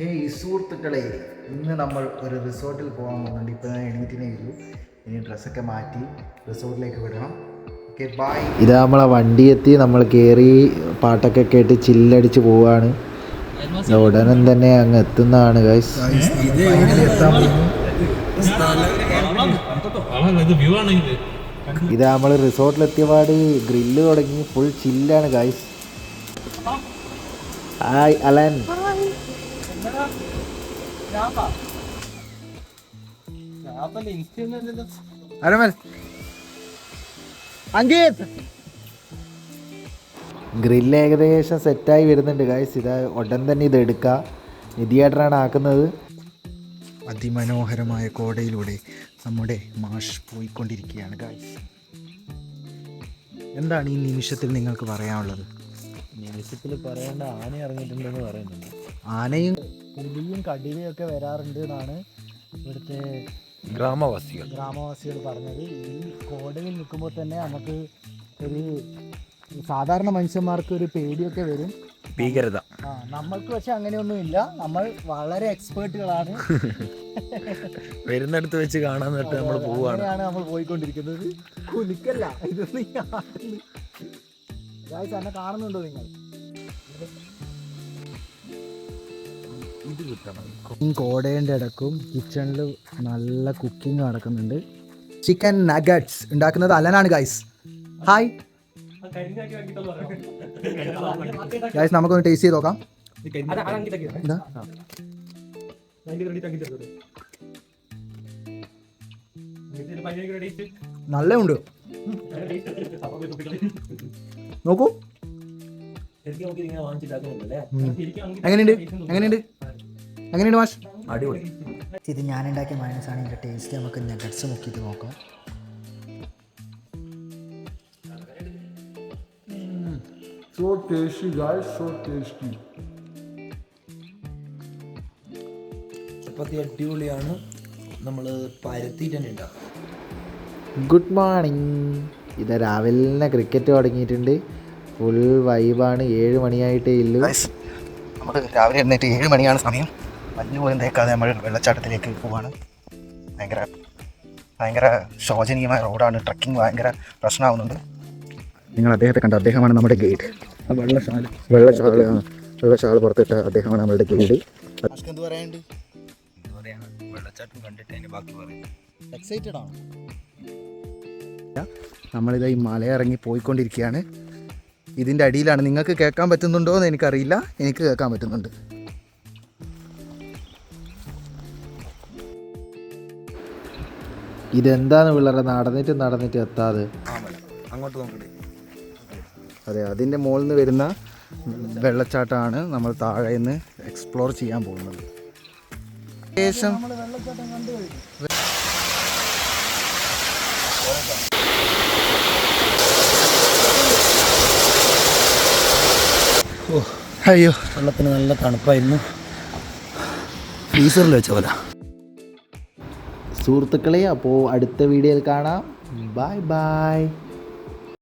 Hey സുഹൃത്തുക്കളെ ഇന്ന് നമ്മൾ ഒരു റിസോർട്ടിൽ പോകാൻ പോകുന്നുണ്ട്. ഇപ്പോൾ ഞാൻ എണീറ്റിനേ ഉള്ളൂ. ഇനി ഡ്രസ്സൊക്കെ മാറ്റി റിസോർട്ടിലേക്ക് വിടണം. ഓക്കെ ബൈ ഇത് നമ്മളെ വണ്ടി എത്തി നമ്മൾ കയറി പാട്ടൊക്കെ കേട്ട് ചില്ലടിച്ച് പോവാണ്. ഉടനെ തന്നെ അങ്ങ് എത്തുന്നതാണ് ഗൈസ് എത്താൻ ഇത് നമ്മൾ റിസോർട്ടിലെത്തിയപാട് ഗ്രില്ല് തുടങ്ങി. ഫുൾ ചില്ലാണ് ഗൈസ് ഹായ് അലൻ. അരമൽ അങ്കിത്. ഗ്രില്ല് ഏകദേശം സെറ്റായി വരുന്നുണ്ട് ഗായ്സ് ഇത് ഉടൻ തന്നെ ഇത് എടുക്കുക നിധിയേട്ടനാണ് ആക്കുന്നത്. അതിമനോഹരമായ കോടയിലൂടെ നമ്മുടെ മാഷ് പോയിക്കൊണ്ടിരിക്കുകയാണ് ഗായ്സ് എന്താണ് ഈ നിമിഷത്തിൽ നിങ്ങൾക്ക് പറയാനുള്ളത്? നിമിഷത്തിൽ പറയേണ്ട ആന ഇറങ്ങിയിട്ടുണ്ടെന്ന് പറയുന്നുണ്ട്. ആനയും പുലിയും കടുവയും ഒക്കെ വരാറുണ്ട് എന്നാണ് ഇവിടുത്തെ ഗ്രാമവാസികൾ. ഗ്രാമവാസികൾ പറഞ്ഞത്. ഈ കോടയിൽ നിൽക്കുമ്പോൾ തന്നെ നമുക്ക് ഒരു സാധാരണ മനുഷ്യന്മാർക്ക് ഒരു പേടിയൊക്കെ വരും. ഭീകരത. ആ നമ്മൾക്ക് പക്ഷെ അങ്ങനെയൊന്നുമില്ല. നമ്മൾ വളരെ എക്സ്പേർട്ടുകളാണ്. വരുന്നിടത്ത് വെച്ച് കാണാൻ നേരത്തെ നമ്മൾ പോവുകയാണ് നമ്മൾ പോയിക്കൊണ്ടിരിക്കുന്നത്. കുലിക്കല്ല ഇതൊന്നും ഗായ്സ് എന്നെ കാണുന്നുണ്ടോ നിങ്ങൾ? ഇത് കിട്ടണം കോടേന്റെ ഇടക്കും കിച്ചണിൽ നല്ല കുക്കിംഗ് നടക്കുന്നുണ്ട്. ചിക്കൻ നഗറ്റ്സ് ഉണ്ടാക്കുന്നത് അലനാണ് ഗൈസ് ഹായ് ഗൈസ് നമുക്കൊന്ന് ടേസ്റ്റ് ചെയ്ത് നോക്കാം. എന്താ? നല്ല ഉണ്ട് നോക്കൂ എങ്ങനെയുണ്ട്? എങ്ങനെയുണ്ട്? എങ്ങനെയുണ്ട് മാഷ്? അടിപൊളി. ഇത് ഞാൻ ഉണ്ടാക്കിയ മൈനസ് ആണ്. ഇതിന്റെ ടേസ്റ്റ് നമുക്ക് നഗറ്റ്സ് നോക്കിയിട്ട് നോക്കാം. So tasty, guys. So tasty. ചപ്പാത്തി അടിപൊളിയാണ്. നമ്മൾ പരത്തിയിട്ട് തന്നെ ഉണ്ടാകും ഗുഡ് മോർണിംഗ് ഇത് രാവിലെ തന്നെ ക്രിക്കറ്റ് തുടങ്ങിയിട്ടുണ്ട് ഫുൾ വൈബാണ് ഏഴ് മണിയായിട്ടേ ഇല്ല നമ്മൾ രാവിലെ എഴുന്നേറ്റ് ഏഴ് മണിയാണ് സമയം. മഞ്ഞ് പോലും തേക്കാതെ നമ്മൾ വെള്ളച്ചാട്ടത്തിലേക്ക് പോവാണ്. ഭയങ്കര ഭയങ്കര ശോചനീയമായ റോഡാണ്. ട്രക്കിംഗ് ഭയങ്കര പ്രശ്നമാവുന്നുണ്ട് നിങ്ങൾ അദ്ദേഹത്തെ കണ്ട അദ്ദേഹമാണ് നമ്മുടെ ഗൈഡ്. വെള്ളശാല. വെള്ളശാല വെള്ളശാല പുറത്തിട്ട അദ്ദേഹമാണ് നമ്മുടെ ഗൈഡ്. എന്ത് പറയാനുണ്ട്? വെള്ളച്ചാട്ടം കണ്ടിട്ട് അതിന് ബാക്കി പറയും എക്സൈറ്റഡ് ആണ്? നമ്മളിത് ഈ മലയിറങ്ങി പോയിക്കൊണ്ടിരിക്കുകയാണ്. ഇതിന്റെ അടിയിലാണ്. നിങ്ങൾക്ക് കേൾക്കാൻ പറ്റുന്നുണ്ടോ എന്ന് എനിക്കറിയില്ല. എനിക്ക് കേൾക്കാൻ പറ്റുന്നുണ്ട്. ഇതെന്താണ് പിള്ളേരെ? നടന്നിട്ട് നടന്നിട്ട് എത്താതെ. അങ്ങോട്ട് നോക്കട്ടെ അതെ അതിന്റെ മുകളിൽ നിന്ന് വരുന്ന വെള്ളച്ചാട്ടമാണ് നമ്മൾ താഴെ നിന്ന് എക്സ്പ്ലോർ ചെയ്യാൻ പോകുന്നത്. ഏകദേശം അയ്യോ. വെള്ളത്തിന് നല്ല തണുപ്പായിരുന്നു. ഫ്രീസറിൽ വെച്ച പോലെ. സുഹൃത്തുക്കളെ അപ്പോൾ അടുത്ത വീഡിയോയിൽ കാണാം. Bye bye.